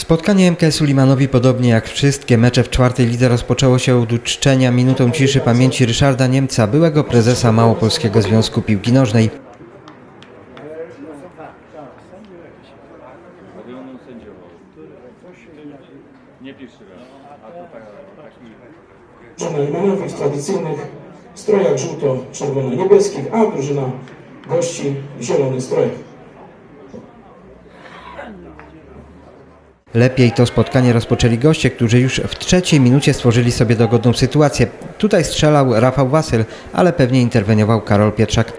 Spotkanie MKS-u Limanowi, podobnie jak wszystkie mecze w czwartej lidze, rozpoczęło się od uczczenia minutą ciszy pamięci Ryszarda Niemca, byłego prezesa Małopolskiego Związku Piłki Nożnej. Drużyna Limanowi w tradycyjnych strojach żółto-czerwono-niebieskich, a drużyna gości w zielonych strojach. Lepiej to spotkanie rozpoczęli goście, którzy już w trzeciej minucie stworzyli sobie dogodną sytuację. Tutaj strzelał Rafał Wasyl, ale pewnie interweniował Karol Pietrzak.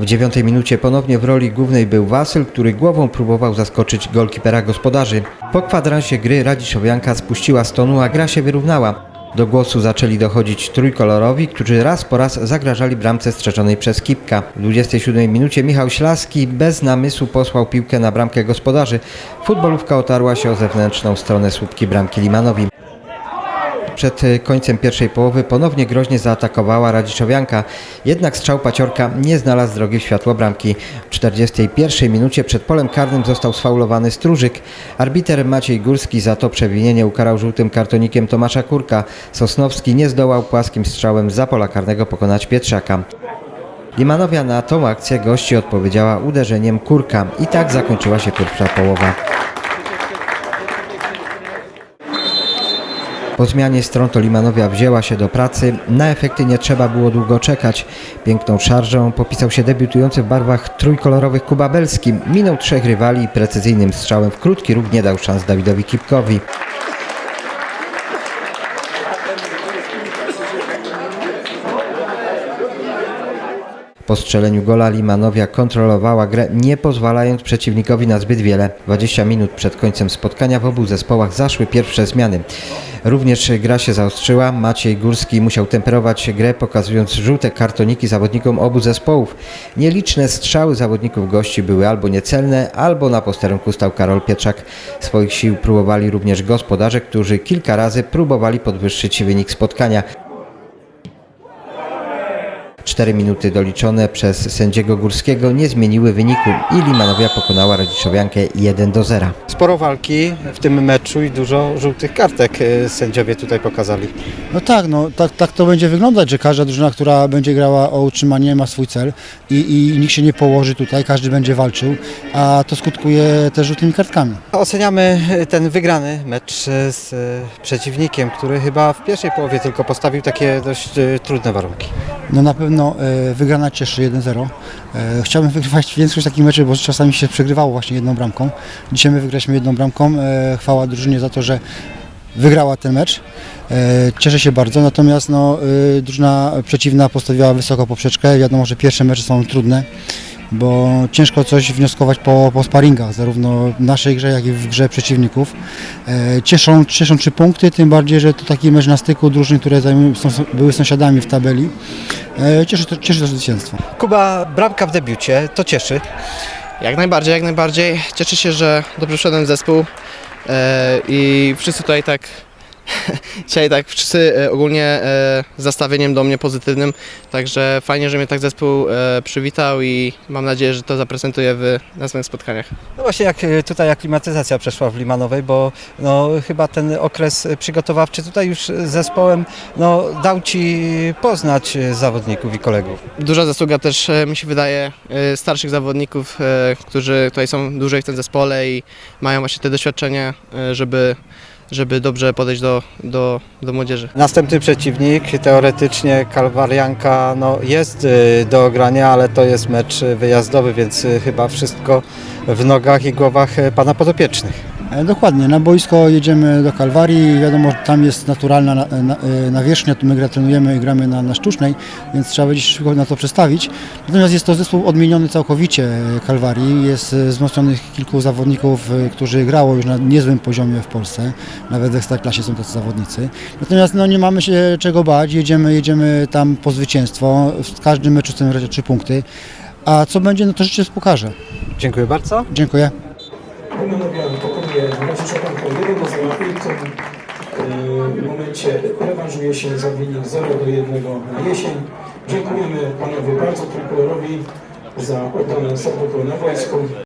W dziewiątej minucie ponownie w roli głównej był Wasyl, który głową próbował zaskoczyć golkipera gospodarzy. Po kwadransie gry Radziszowianka spuściła stonu, a gra się wyrównała. Do głosu zaczęli dochodzić trójkolorowi, którzy raz po raz zagrażali bramce strzeżonej przez Kipka. W 27 minucie Michał Ślaski bez namysłu posłał piłkę na bramkę gospodarzy. Futbolówka otarła się o zewnętrzną stronę słupki bramki Limanowi. Przed e, końcem pierwszej połowy ponownie groźnie zaatakowała Radziszowianka, jednak strzał Paciorka nie znalazł drogi w światło bramki. W 41 minucie przed polem karnym został sfaulowany Strużyk. Arbiter Maciej Górski za to przewinienie ukarał żółtym kartonikiem Tomasza Kurka. Sosnowski nie zdołał płaskim strzałem za pola karnego pokonać Pietrzaka. Limanowia na tą akcję gości odpowiedziała uderzeniem Kurka i tak zakończyła się pierwsza połowa. Po zmianie stron to Limanowia wzięła się do pracy. Na efekty nie trzeba było długo czekać. Piękną szarżą popisał się debiutujący w barwach trójkolorowych Kuba Belski. Minął trzech rywali i precyzyjnym strzałem w krótki róg nie dał szans Dawidowi Kipkowi. Po strzeleniu gola Limanowia kontrolowała grę, nie pozwalając przeciwnikowi na zbyt wiele. 20 minut przed końcem spotkania w obu zespołach zaszły pierwsze zmiany. Również gra się zaostrzyła. Maciej Górski musiał temperować grę, pokazując żółte kartoniki zawodnikom obu zespołów. Nieliczne strzały zawodników gości były albo niecelne, albo na posterunku stał Karol Pietrzak. Swoich sił próbowali również gospodarze, którzy kilka razy próbowali podwyższyć wynik spotkania. Cztery minuty doliczone przez sędziego Górskiego nie zmieniły wyniku i Limanowia pokonała Radziszowiankę 1 do 0. Sporo walki w tym meczu i dużo żółtych kartek e, sędziowie tutaj pokazali. No tak, no tak, tak to będzie wyglądać, że każda drużyna, która będzie grała o utrzymanie ma swój cel i, i nikt się nie położy tutaj, każdy będzie walczył, a to skutkuje też żółtymi kartkami. Oceniamy ten wygrany mecz e, z e, przeciwnikiem, który chyba w pierwszej połowie tylko postawił takie dość trudne warunki. No na pewno e, wygrana cieszy 1-0. E, chciałbym wygrywać większość takich meczów, bo czasami się przegrywało właśnie jedną bramką. Dzisiaj my wygraliśmy jedną bramką. E, chwała drużynie za to, że wygrała ten mecz. Cieszę się bardzo, natomiast no, drużyna przeciwna postawiła wysoko poprzeczkę. Wiadomo, że pierwsze mecze są trudne, bo ciężko coś wnioskować po, po sparingach, zarówno w naszej grze, jak i w grze przeciwników. E, cieszą, cieszą trzy punkty, tym bardziej, że to taki mecz na styku drużyn, które zajmują, są, były sąsiadami w tabeli. E, cieszy, to, cieszy to zwycięstwo. Kuba, bramka w debiucie, to cieszy. Jak najbardziej, jak najbardziej. Cieszę się, że dobrze wszedłem w zespół e, i wszyscy tutaj tak dzisiaj tak wszyscy e, ogólnie e, z nastawieniem do mnie pozytywnym, także fajnie, że mnie tak zespół e, przywitał i mam nadzieję, że to zaprezentuję w następnych spotkaniach. No właśnie jak e, tutaj aklimatyzacja przeszła w Limanowej, bo no, chyba ten okres przygotowawczy tutaj już z zespołem no, dał Ci poznać e, zawodników i kolegów. Duża zasługa też e, mi się wydaje e, starszych zawodników, e, którzy tutaj są dłużej w tym zespole i mają właśnie te doświadczenie, e, żeby, żeby dobrze podejść do, do, do młodzieży. Następny przeciwnik, teoretycznie Kalwarianka, no, jest y, do ogrania, ale to jest mecz wyjazdowy, więc y, chyba wszystko w nogach i głowach y, pana podopiecznych. E, Dokładnie, na boisko jedziemy do Kalwarii, wiadomo, że tam jest naturalna na, na, e, nawierzchnia, tu my gra, trenujemy i gramy na, na sztucznej, więc trzeba będzie się szybko na to przestawić. Natomiast jest to zespół odmieniony całkowicie e, Kalwarii, jest wzmocnionych kilku zawodników, którzy grało już na niezłym poziomie w Polsce, nawet w Ekstraklasie są tacy zawodnicy. Natomiast no, nie mamy się czego bać, jedziemy, jedziemy tam po zwycięstwo, w każdym meczu chcemy grać o trzy punkty, a co będzie, no to życie pokaże. Dziękuję bardzo. Dziękuję. Limanowia pokonuje Radziszowiankę 1 do 0 i w momencie rewanżuje się za wynik 0 do 1 na jesień. Dziękujemy panowie bardzo trójkolorowi za oddane serducho na wojsku.